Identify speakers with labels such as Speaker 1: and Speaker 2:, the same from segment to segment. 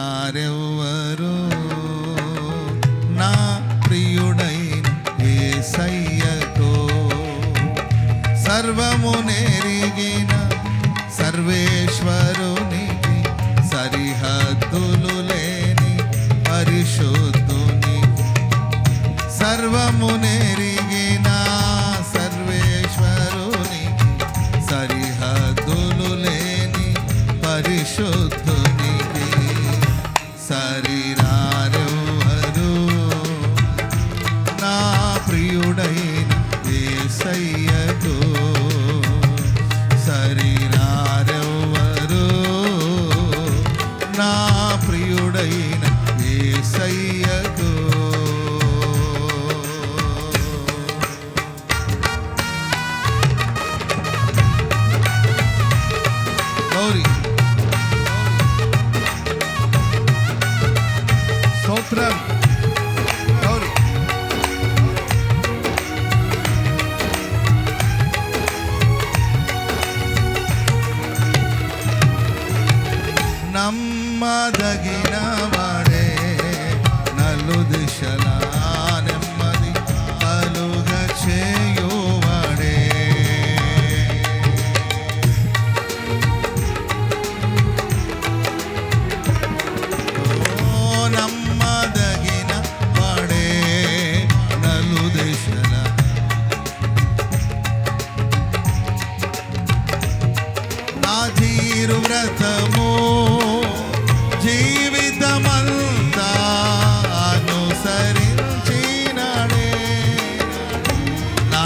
Speaker 1: శరీరారెవ్వరు నా ప్రియుడైన ఏసయ్యతో సర్వము నెరిగిన సర్వేశ్వరునికి సరిహద్దులు లేని పరిశుద్ధుని సర్వమునే ఏసయ్యకు సరినారెవ్వరు నా ప్రియుడైన ఏసయ్యకు. గౌరీ నమ్మదగిన వాడే నలు దిశలా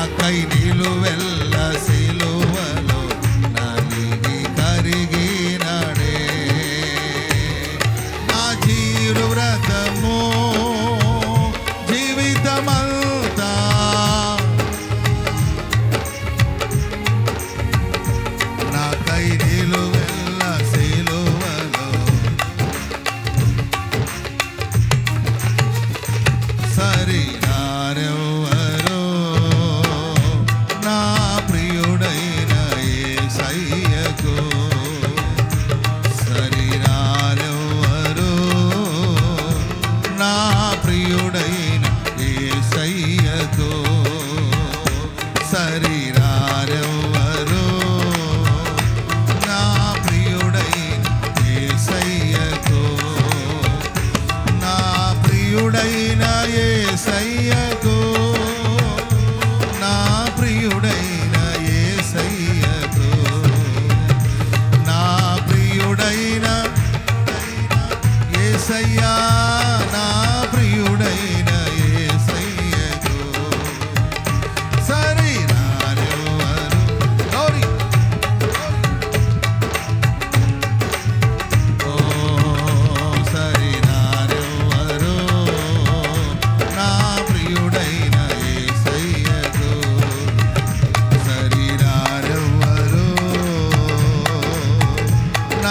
Speaker 1: నాకై వెళ్ళ సిలువ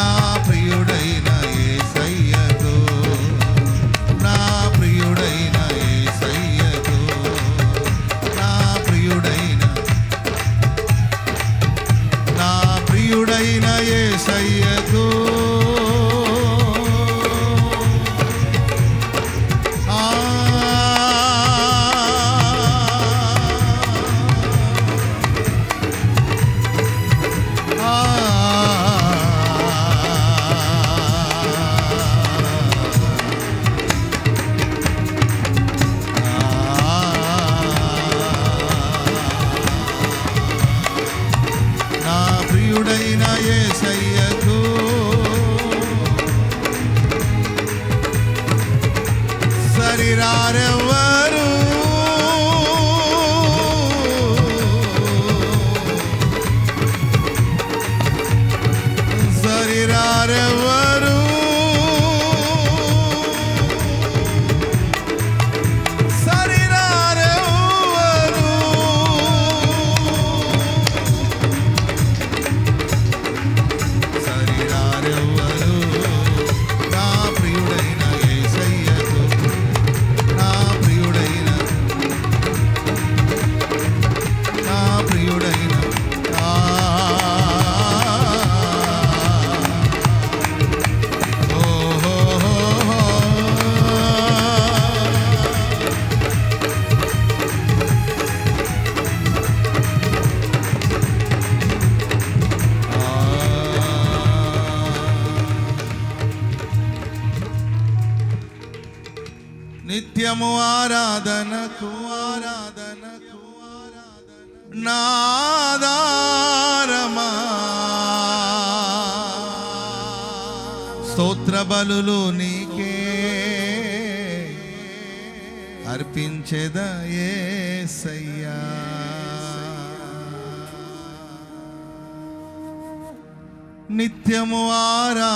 Speaker 1: now. నిత్యము ఆరాధనకు ఆరాధనకు నాదారమా స్తోత్ర బలులు నీకే అర్పించెద నిత్యము ఆరాధనకు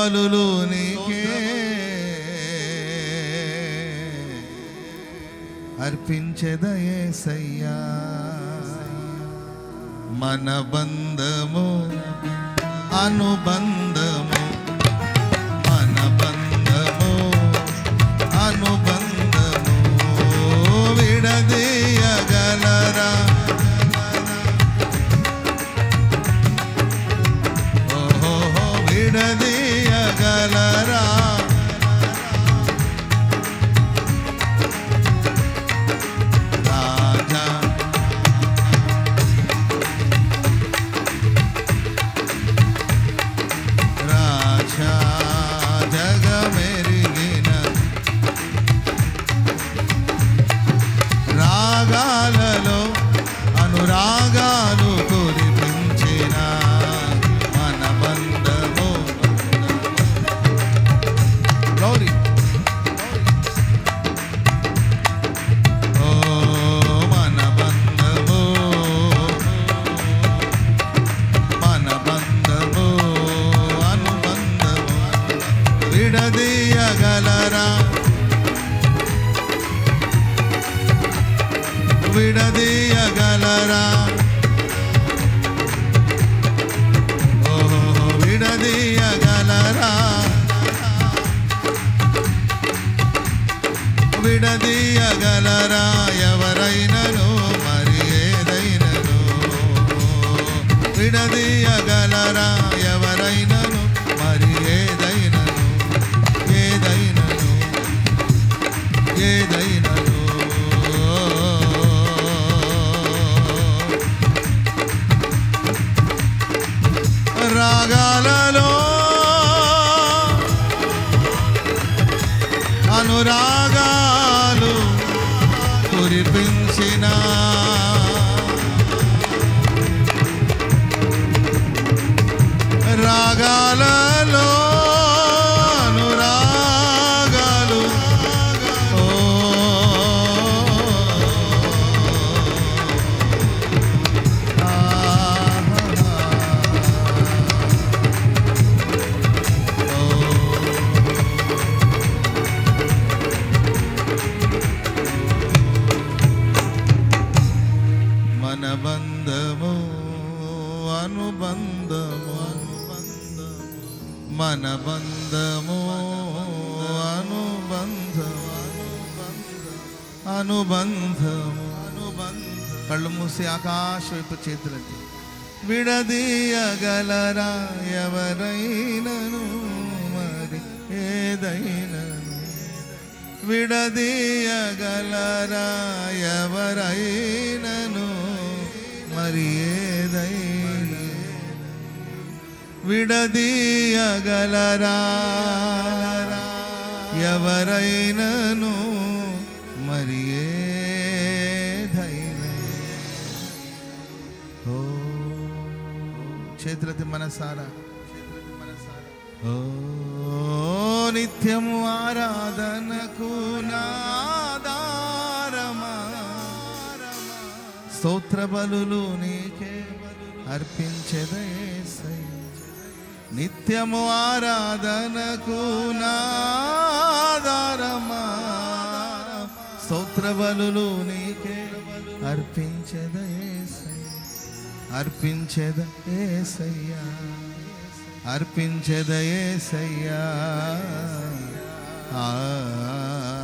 Speaker 1: బలులు నీకే. అర్పించెదయేసయ్యా మన బంధము అనుబంధము. విడదీయగలరా? విడదీయగలరా? ఓహో విడదీయగలరా? విడదీయగల రాగాలలో అనుబంధం కళ్ళు మూసి ఆకాశ వైపు చేతులెత్తి విడదీయగలరా ఎవరైనను మరి ఏదైనను విడదీయగలరా ఎవరైనను మరి ఏదైనా విడదీయగలరా ఎవరైనను మరి ఏదైనా మనసారా? ఓ నిత్యము ఆరాధనకు నాదారమా. స్తోత్ర బలులు నీకే అర్పించదయేసయ్య నిత్యము ఆరాధనకు నాదారమా. స్తోత్ర బలులు నీకే అర్పించదయేసయ్య అర్పించద ఏసయ్యా. అర్పించద ఏసయ్యా. ఆ.